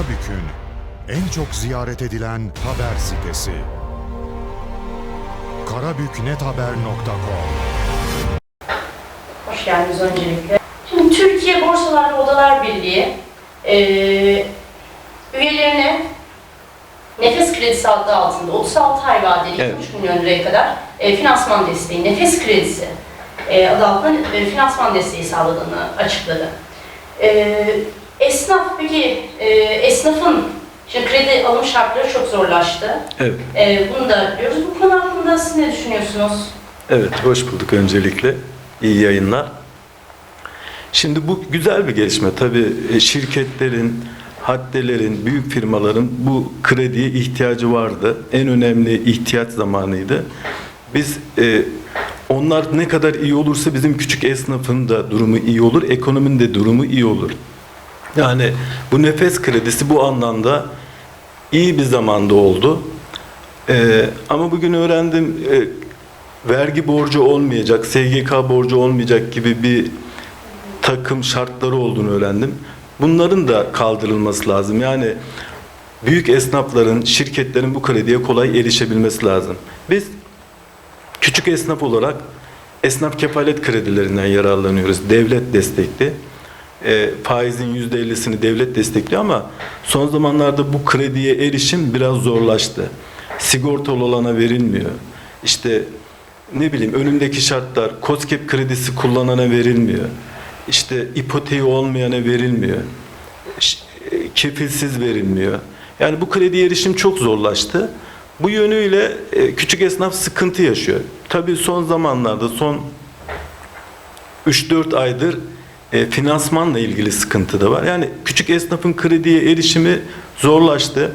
Karabük'ün en çok ziyaret edilen haber sitesi. karabüknethaber.com Hoş geldiniz öncelikle. Şimdi Türkiye Borsalar ve Odalar Birliği eee üyelerine nefes kredisi adı altında 36 ay vadeli Evet. 2,5 milyon liraya kadar e, finansman desteği, nefes kredisi e, adı altında e, finansman desteği sağladığını açıkladı. E, esnaf peki e, esnafın şimdi kredi alım şartları çok zorlaştı. Evet, E, bunu da biliyoruz. Bu konu hakkında siz ne düşünüyorsunuz? evet hoş bulduk öncelikle. İyi yayınlar. Şimdi bu güzel bir gelişme. Tabii e, şirketlerin, haddelerin, büyük firmaların bu krediye ihtiyacı vardı. En önemli ihtiyaç zamanıydı. Biz e, onlar ne kadar iyi olursa bizim küçük esnafın da durumu iyi olur, ekonominin de durumu iyi olur. Yani bu nefes kredisi bu anlamda iyi bir zamanda oldu. Ee, ama bugün öğrendim e, vergi borcu olmayacak, SGK borcu olmayacak gibi bir takım şartları olduğunu öğrendim. Bunların da kaldırılması lazım. Yani büyük esnafların, şirketlerin bu krediye kolay erişebilmesi lazım. Biz küçük esnaf olarak esnaf kefalet kredilerinden yararlanıyoruz. Devlet destekli. E, faizin %50'sini devlet destekliyor ama son zamanlarda bu krediye erişim biraz zorlaştı. Sigortalı olana verilmiyor. İşte ne bileyim önündeki şartlar COSGAP kredisi kullanana verilmiyor. İşte ipoteği olmayana verilmiyor. E, Kefilsiz verilmiyor. Yani bu krediye erişim çok zorlaştı. Bu yönüyle e, küçük esnaf sıkıntı yaşıyor. Tabii son zamanlarda son 3-4 aydır e, finansmanla ilgili sıkıntı da var. Yani küçük esnafın krediye erişimi zorlaştı.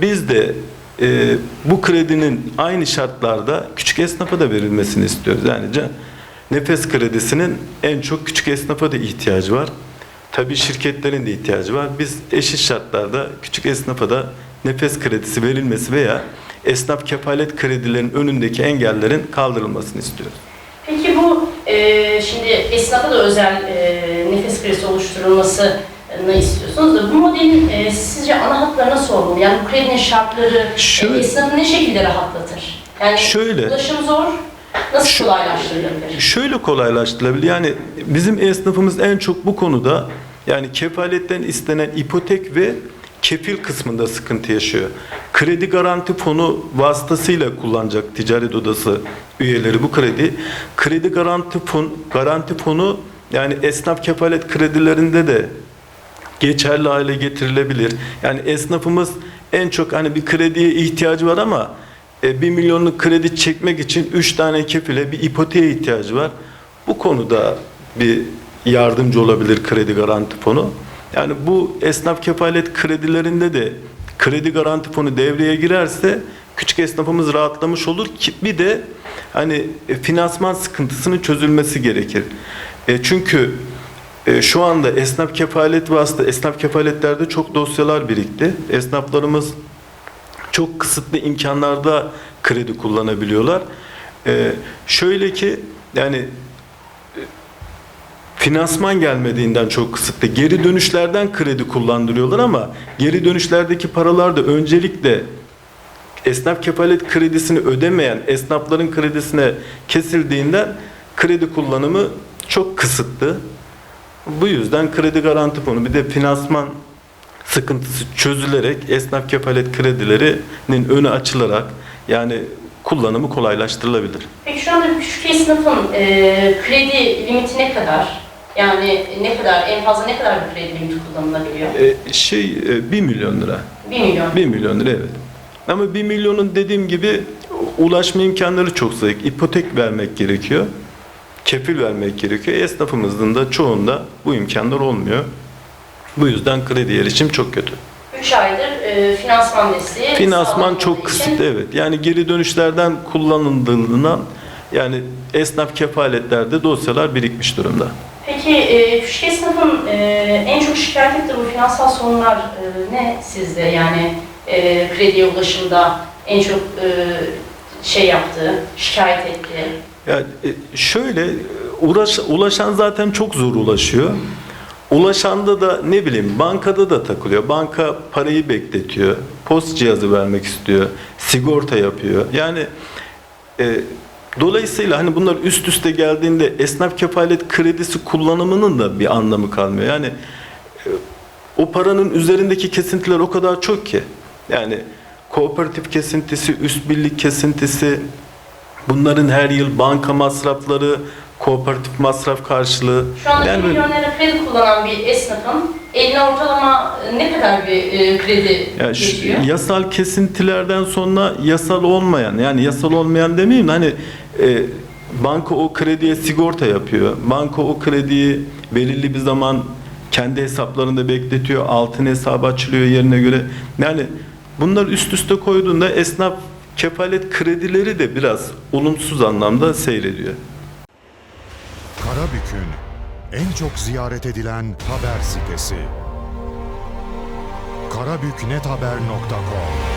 Biz de e, bu kredinin aynı şartlarda küçük esnafa da verilmesini istiyoruz. Yani nefes kredisinin en çok küçük esnafa da ihtiyacı var. Tabii şirketlerin de ihtiyacı var. Biz eşit şartlarda küçük esnafa da nefes kredisi verilmesi veya esnaf kefalet kredilerinin önündeki engellerin kaldırılmasını istiyoruz. Peki bu e, şimdi esnafa da özel e, nefes kredisi oluşturulmasını istiyorsunuz da bu modelin e, sizce ana hatları nasıl olmalı? Yani bu kredinin şartları Şöyle- e, esnafı ne şekilde rahatlatır? Yani Şöyle. ulaşım zor, nasıl Şu- kolaylaştırılabilir? Şöyle kolaylaştırılabilir. Yani bizim esnafımız en çok bu konuda yani kefaletten istenen ipotek ve kefil kısmında sıkıntı yaşıyor. Kredi garanti fonu vasıtasıyla kullanacak ticaret odası üyeleri bu kredi. Kredi garanti fon garanti fonu yani esnaf kefalet kredilerinde de geçerli hale getirilebilir. Yani esnafımız en çok hani bir krediye ihtiyacı var ama e, 1 milyonluk kredi çekmek için 3 tane kefile bir ipoteğe ihtiyacı var. Bu konuda bir yardımcı olabilir kredi garanti fonu. Yani bu esnaf kefalet kredilerinde de kredi garanti fonu devreye girerse küçük esnafımız rahatlamış olur ki bir de hani e, finansman sıkıntısının çözülmesi gerekir. E, çünkü e, şu anda esnaf kefalet vasıta esnaf kefaletlerde çok dosyalar birikti. Esnaflarımız çok kısıtlı imkanlarda kredi kullanabiliyorlar. E, şöyle ki yani e, finansman gelmediğinden çok kısıtlı. Geri dönüşlerden kredi kullandırıyorlar ama geri dönüşlerdeki paralar da öncelikle esnaf kefalet kredisini ödemeyen esnafların kredisine kesildiğinden kredi kullanımı çok kısıtlı. Bu yüzden kredi garanti fonu bir de finansman sıkıntısı çözülerek esnaf kefalet kredilerinin önü açılarak yani kullanımı kolaylaştırılabilir. Peki şu anda küçük esnafın e, kredi limiti ne kadar? Yani ne kadar, en fazla ne kadar bir kredi limiti kullanılabiliyor? E, şey e, 1 milyon lira. 1 milyon. 1 milyon lira evet. Ama 1 milyonun dediğim gibi ulaşma imkanları çok zayıf. İpotek vermek gerekiyor. Kefil vermek gerekiyor. Esnafımızın da çoğunda bu imkanlar olmuyor. Bu yüzden kredi erişim çok kötü. 3 aydır e, finansman desteği Finansman çok kısıtlı evet. Yani geri dönüşlerden kullanıldığından yani esnaf kefaletlerde dosyalar birikmiş durumda. Peki e, küçük esnafın e, en çok şikayet ettiği bu finansal sorunlar e, ne sizde? Yani e, krediye ulaşımda en çok e, şey yaptığı, şikayet ettiği. Yani e, şöyle uğraş, ulaşan zaten çok zor ulaşıyor. ulaşanda da ne bileyim bankada da takılıyor. Banka parayı bekletiyor. Post cihazı vermek istiyor. Sigorta yapıyor. Yani e, dolayısıyla hani bunlar üst üste geldiğinde esnaf kefalet kredisi kullanımının da bir anlamı kalmıyor. Yani e, o paranın üzerindeki kesintiler o kadar çok ki. Yani kooperatif kesintisi, üst birlik kesintisi, bunların her yıl banka masrafları, kooperatif masraf karşılığı. Şu anda Yani bir milyon lira kredi kullanan bir esnafın eline ortalama ne kadar bir e, kredi Yani geçiyor? yasal kesintilerden sonra yasal olmayan yani yasal olmayan demeyeyim de hani e, banka o krediye sigorta yapıyor. Banka o krediyi belirli bir zaman kendi hesaplarında bekletiyor. Altın hesabı açılıyor yerine göre. Yani bunlar üst üste koyduğunda esnaf kefalet kredileri de biraz olumsuz anlamda seyrediyor. Karabük'ün en çok ziyaret edilen haber sitesi. karabüknethaber.com